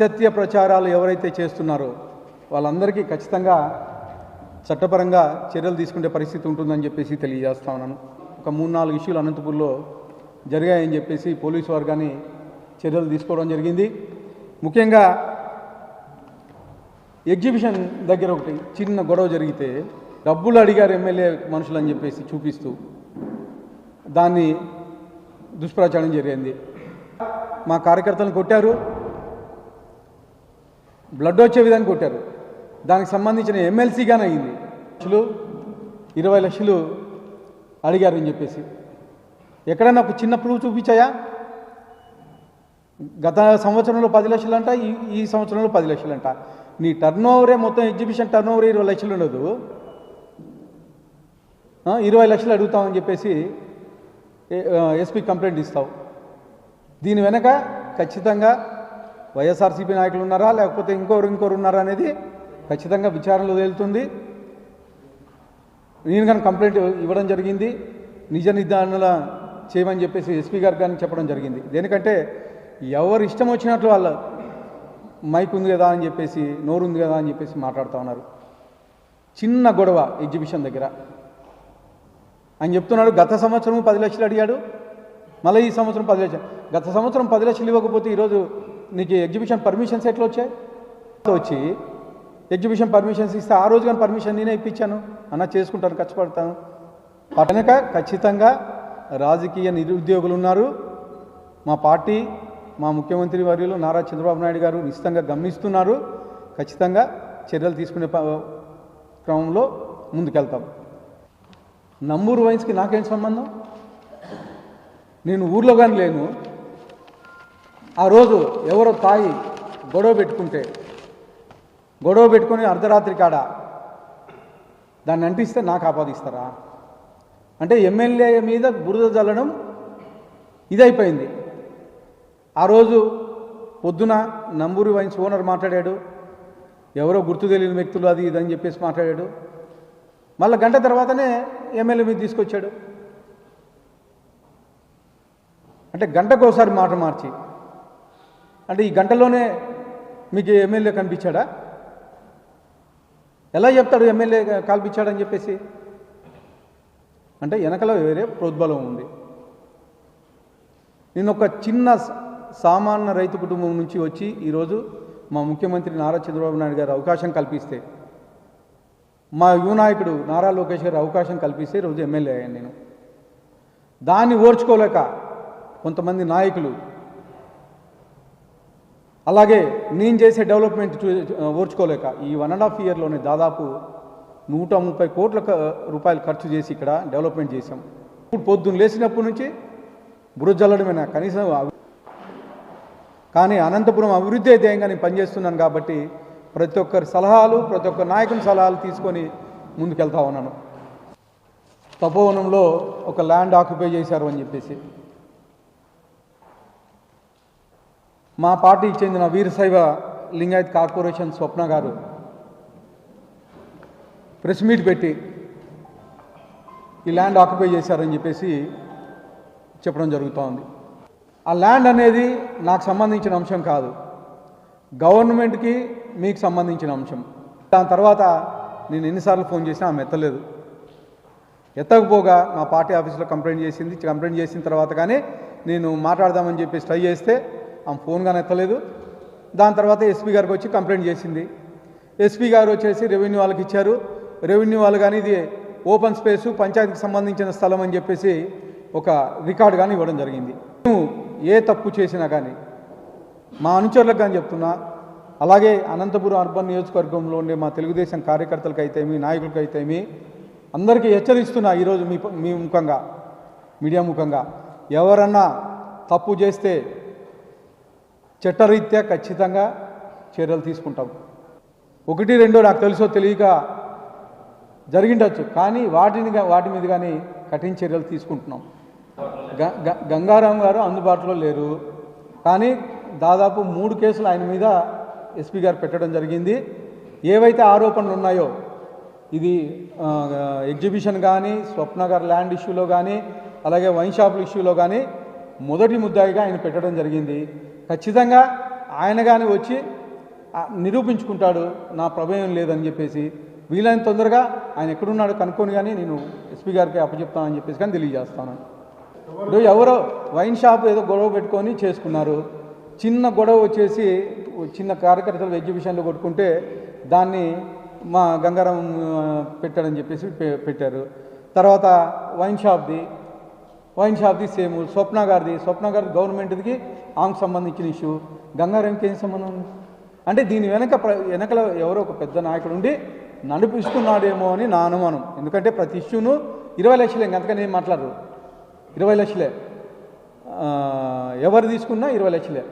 అసత్య ప్రచారాలు ఎవరైతే చేస్తున్నారో వాళ్ళందరికీ ఖచ్చితంగా చట్టపరంగా చర్యలు తీసుకునే పరిస్థితి ఉంటుందని చెప్పేసి తెలియజేస్తా ఉన్నాను. ఒక మూడు నాలుగు ఇష్యూలు అనంతపూర్లో జరిగాయని చెప్పేసి పోలీసు వర్గాన్ని చర్యలు తీసుకోవడం జరిగింది. ముఖ్యంగా ఎగ్జిబిషన్ దగ్గర ఒకటి చిన్న గొడవ జరిగితే డబ్బులు అడిగారు ఎమ్మెల్యే మనుషులు అని చెప్పేసి చూపిస్తూ దాన్ని దుష్ప్రచారం జరిగింది. మా కార్యకర్తలను కొట్టారు. బ్లడ్ వచ్చే విధంగా కొట్టారు. దానికి సంబంధించిన ఎమ్మెల్సీగానే అయింది. లక్షలు ఇరవై లక్షలు అడిగారు అని చెప్పేసి. ఎక్కడైనా ఒక చిన్న ప్రూఫ్ చూపించాయా? గత సంవత్సరంలో పది లక్షలు అంట ఈ ఈ సంవత్సరంలో పది లక్షలు అంట నీ టర్న్ ఓవరే మొత్తం ఎగ్జిబిషన్ టర్న్ ఓవర్ ఇరవై లక్షలు ఉండదు. ఇరవై లక్షలు అడుగుతామని చెప్పేసి ఎస్పీ కంప్లైంట్ ఇస్తావు. దీని వెనక ఖచ్చితంగా వైఎస్ఆర్సీపీ నాయకులు ఉన్నారా? లేకపోతే ఇంకోరు ఇంకోరు ఉన్నారా అనేది ఖచ్చితంగా విచారణలో తేలుతుంది. నేను కానీ కంప్లైంట్ ఇవ్వడం జరిగింది. నిజ నిర్ధారణల చేయమని చెప్పేసి ఎస్పీ గారు కానీ చెప్పడం జరిగింది. దేనికంటే ఎవరు ఇష్టం వచ్చినట్లు వాళ్ళ మైక్ ఉంది కదా అని చెప్పేసి నోరు ఉంది కదా అని చెప్పేసి మాట్లాడుతూ ఉన్నారు. చిన్న గొడవ ఎగ్జిబిషన్ దగ్గర. ఆయన చెప్తున్నాడు గత సంవత్సరం పది లక్షలు అడిగాడు. మళ్ళీ ఈ సంవత్సరం పది లక్షలు. గత సంవత్సరం పది లక్షలు ఇవ్వకపోతే ఈరోజు నీకు ఎగ్జిబిషన్ పర్మిషన్స్ ఎట్లా వచ్చాయి? వచ్చి ఎగ్జిబిషన్ పర్మిషన్స్ ఇస్తే ఆ రోజు కానీ పర్మిషన్ నేనే ఇప్పించాను. అన్న చేసుకుంటాను కష్టపడతాను. పట్టనక ఖచ్చితంగా రాజకీయ నిరుద్యోగులు ఉన్నారు. మా పార్టీ మా ముఖ్యమంత్రి వర్యులు నారా చంద్రబాబు నాయుడు గారు నిశ్చితంగా గమనిస్తున్నారు. ఖచ్చితంగా చర్యలు తీసుకునే క్రమంలో ముందుకెళ్తాం. నంబూరు వైన్స్కి నాకేం సంబంధం? నేను ఊర్లో కానీ లేను. ఆ రోజు ఎవరో తాయి గొడవ పెట్టుకుంటే గొడవ పెట్టుకొని అర్ధరాత్రి కాడ దాన్ని అంటిస్తే నాకు ఆపాదిస్తారా? అంటే ఎమ్మెల్యే మీద బురద జల్లడం ఇదైపోయింది. ఆ రోజు పొద్దున నంబూరి వైన్స్ ఓనర్ మాట్లాడాడు ఎవరో గుర్తు తెలియని వ్యక్తులు అది ఇది అని చెప్పేసి మాట్లాడాడు. మళ్ళీ గంట తర్వాతనే ఎమ్మెల్యే మీద తీసుకొచ్చాడు. అంటే గంటకు ఒకసారి మాట మార్చి అంటే ఈ గంటలోనే మీకు ఎమ్మెల్యే కనిపించాడా? ఎలా చెప్తాడు ఎమ్మెల్యే కాల్పించాడని చెప్పేసి? అంటే వెనకలో వేరే ప్రోద్బలం ఉంది. నేను ఒక చిన్న సామాన్య రైతు కుటుంబం నుంచి వచ్చి ఈరోజు మా ముఖ్యమంత్రి నారా చంద్రబాబు నాయుడు గారు అవకాశం కల్పిస్తే మా యువనాయకుడు నారా లోకేష్ గారు అవకాశం కల్పిస్తే ఈరోజు ఎమ్మెల్యే అయ్యాను నేను. దాన్ని ఓర్చుకోలేక కొంతమంది నాయకులు అలాగే నేను చేసే డెవలప్మెంట్ ఓర్చుకోలేక ఈ వన్ అండ్ హాఫ్ ఇయర్లోనే దాదాపు నూట ముప్పై కోట్ల రూపాయలు ఖర్చు చేసి ఇక్కడ డెవలప్మెంట్ చేశాం. ఇప్పుడు పొద్దున్న లేచినప్పటి నుంచి బురద కనీసం కానీ అనంతపురం అభివృద్ధి ధ్యేయంగా నేను పనిచేస్తున్నాను కాబట్టి ప్రతి ఒక్కరి సలహాలు ప్రతి ఒక్క నాయకుని సలహాలు తీసుకొని ముందుకెళ్తా ఉన్నాను. తపోవనంలో ఒక ల్యాండ్ ఆక్యుపై చేశారు అని చెప్పేసి. మా పార్టీకి చెందిన వీరశైవ లింగాయత్ కార్పొరేషన్ స్వప్న గారు ప్రెస్ మీట్ పెట్టి ఈ ల్యాండ్ ఆక్యుపై చేశారని చెప్పేసి చెప్పడం జరుగుతోంది. ఆ ల్యాండ్ అనేది నాకు సంబంధించిన అంశం కాదు. గవర్నమెంట్కి మీకు సంబంధించిన అంశం. దాని తర్వాత నేను ఎన్నిసార్లు ఫోన్ చేసినా ఆమె ఎత్తలేదు. ఎత్తకపోగా మా పార్టీ ఆఫీస్లో కంప్లైంట్ చేసింది. కంప్లైంట్ చేసిన తర్వాత కానీ నేను మాట్లాడదామని చెప్పేసి ట్రై చేస్తే ఆమె ఫోన్ కానీ ఎత్తలేదు. దాని తర్వాత ఎస్పీ గారికి వచ్చి కంప్లైంట్ చేసింది. ఎస్పీ గారు వచ్చేసి రెవెన్యూ వాళ్ళకి ఇచ్చారు. రెవెన్యూ వాళ్ళు కానీ ఇది ఓపెన్ స్పేసు పంచాయతీకి సంబంధించిన స్థలం అని చెప్పేసి ఒక రికార్డు కానీ ఇవ్వడం జరిగింది. మేము ఏ తప్పు చేసినా కానీ మా అనుచరులకు కానీ చెప్తున్నా అలాగే అనంతపురం అర్బన్ నియోజకవర్గంలో ఉండే మా తెలుగుదేశం కార్యకర్తలకు అయితేమి నాయకులకు అయితేమి అందరికీ హెచ్చరిస్తున్నా ఈరోజు మీ మీ ముఖంగా మీడియా ముఖంగా ఎవరన్నా తప్పు చేస్తే చట్టరీత్యా ఖచ్చితంగా చర్యలు తీసుకుంటాం. ఒకటి రెండో నాకు తెలుసో తెలియక జరిగిండొచ్చు. కానీ వాటిని వాటి మీద కానీ కఠిన చర్యలు తీసుకుంటున్నాం. గ- గంగారాం గారు అందుబాటులో లేరు. కానీ దాదాపు మూడు కేసులు ఆయన మీద ఎస్పీ గారు పెట్టడం జరిగింది. ఏవైతే ఆరోపణలు ఉన్నాయో ఇది ఎగ్జిబిషన్ కానీ స్వప్నగర్ ల్యాండ్ ఇష్యూలో కానీ అలాగే వైన్ షాపుల ఇష్యూలో కానీ మొదటి ముద్దాయిగా ఆయన పెట్టడం జరిగింది. ఖచ్చితంగా ఆయన కానీ వచ్చి నిరూపించుకుంటాడు నా ప్రమేయం లేదని చెప్పేసి వీలైన తొందరగా ఆయన ఎక్కడున్నాడో కనుక్కొని కానీ నేను ఎస్పీ గారికి అప్పచెప్తానని చెప్పేసి కానీ తెలియజేస్తాను. ఇప్పుడు ఎవరో వైన్ షాప్ ఏదో గొడవ పెట్టుకొని చేసుకున్నారు. చిన్న గొడవ వచ్చేసి చిన్న కార్యకర్తలు ఎగ్జిబిషన్లో కొట్టుకుంటే దాన్ని మా గంగారం పెట్టాడని చెప్పేసి పె- పెట్టారు. తర్వాత వైన్ షాప్ది వైన్ షాప్ది సేమ్ స్వప్న గారిది స్వప్న గారి గవర్నమెంట్కి ఆమెకు సంబంధించిన ఇష్యూ. గంగారాంకి ఏం సంబంధం ఉంది? అంటే దీని వెనక ప్ర- వెనకల ఎవరో ఒక పెద్ద నాయకుడు ఉండి నడిపిస్తున్నాడేమో అని నా అనుమానం. ఎందుకంటే ప్రతి ఇష్యూను ఇరవై లక్షలే అందుకని ఏం మాట్లాడరు? ఇరవై లక్షలే. ఎవరు తీసుకున్నా ఇరవై లక్షలే.